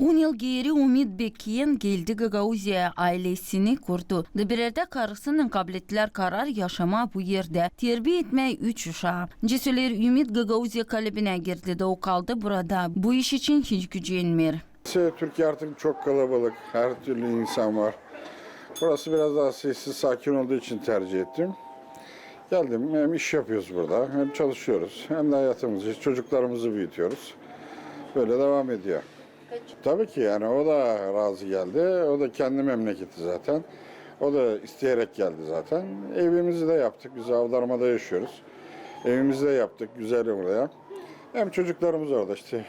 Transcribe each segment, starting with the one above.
10 yıl geri Umid Bekiyen geldi Gagauzya ailesini kurdu. Dibirerde karısının kabul ettiler karar yaşama bu yerde. Terbiye etme 3 uşağı. Cesuler Ümit Gagauzya kalebine girdi de o kaldı burada. Bu iş için hiç gücü. Şey, Türkiye artık çok kalabalık. Her türlü insan var. Burası biraz daha sessiz, sakin olduğu için tercih ettim. Geldim, hem iş yapıyoruz burada, hem çalışıyoruz, hem de hayatımızı, çocuklarımızı büyütüyoruz. Böyle devam ediyor. Tabii ki yani o da razı geldi. O da kendi memleketi zaten. O da isteyerek geldi zaten. Evimizi de yaptık. Biz Avdarma'da yaşıyoruz. Evimizi de yaptık. Güzel oraya. Hem çocuklarımız orada işte.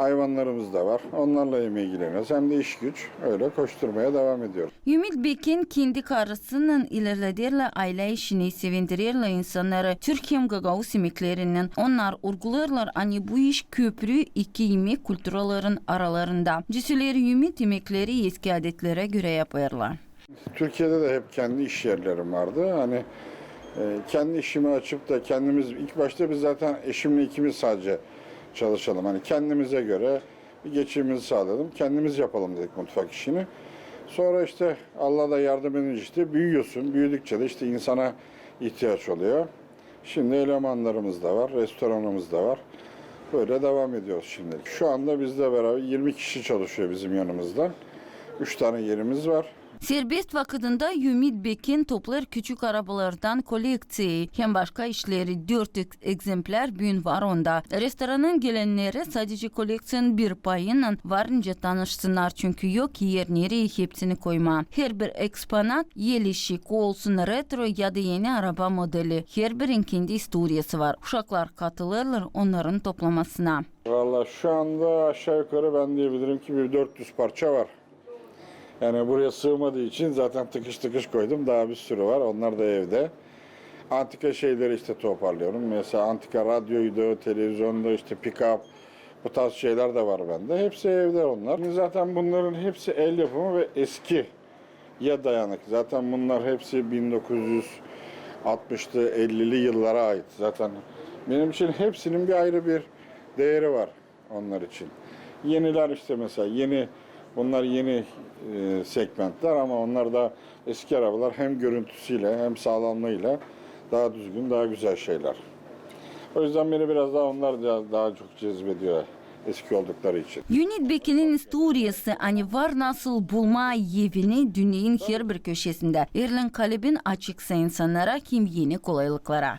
Hayvanlarımız da var. Onlarla yemeğe ilgileniyoruz. Hem de iş güç. Öyle koşturmaya devam ediyoruz. Ümit Bekin kendi karısının ilerlediğiyle aile işini sevindirirle insanları Türkiye Gagauz yemeklerinden onlar urgularlar hani bu iş köprü iki yemek kültürlerin aralarında. Cüsüleri Ümit yemekleri eski adetlere göre yaparlar. Türkiye'de de hep kendi iş yerlerim vardı. Hani e, kendi işimi açıp da kendimiz ilk başta biz zaten eşimle ikimiz sadece çalışalım. Hani kendimize göre bir geçimimizi sağladım. Kendimiz yapalım dedik mutfak işini. Sonra işte Allah da yardım edince işte büyüyorsun. Büyüdükçe de işte insana ihtiyaç oluyor. Şimdi elemanlarımız da var, restoranımız da var. Böyle devam ediyoruz şimdilik. Şu anda bizle beraber 20 kişi çalışıyor bizim yanımızda. 3 tane yerimiz var. Serbest vakitinde Ümit Bekin toplar küçük arabalardan koleksiyi hem başka işleri 4 ek- egzempler bugün var onda. Restoranın gelenleri sadece koleksiyon bir payıyla varınca tanışsınlar çünkü yok yer nereye hepsini koyma. Her bir eksponat yeli şık olsun retro ya da yeni araba modeli. Her birin kendi historiyası var. Uşaklar katılırlar onların toplamasına. Valla şu anda aşağı yukarı ben diyebilirim ki bir 400 parça var. Yani buraya sığmadığı için zaten tıkış tıkış koydum. Daha bir sürü var. Onlar da evde. Antika şeyleri işte toparlıyorum. Mesela antika radyoydu, televizyonda işte pick-up bu tarz şeyler de var bende. Hepsi evde onlar. Zaten bunların hepsi el yapımı ve eski ya dayanık. Zaten bunlar hepsi 1960'lı 50'li yıllara ait. Zaten benim için hepsinin bir ayrı bir değeri var onlar için. Yeniler işte mesela yeni bunlar yeni e, segmentler ama onlar da eski arabalar hem görüntüsüyle hem sağlamlığıyla daha düzgün, daha güzel şeyler. O yüzden beni biraz daha onlar da daha çok cezbediyor eski oldukları için. Ümit Bekin'in historiyası hani var nasıl bulma evini dünyanın her bir köşesinde. Erlen Kalebin açıksa insanlara kim yeni kolaylıklara.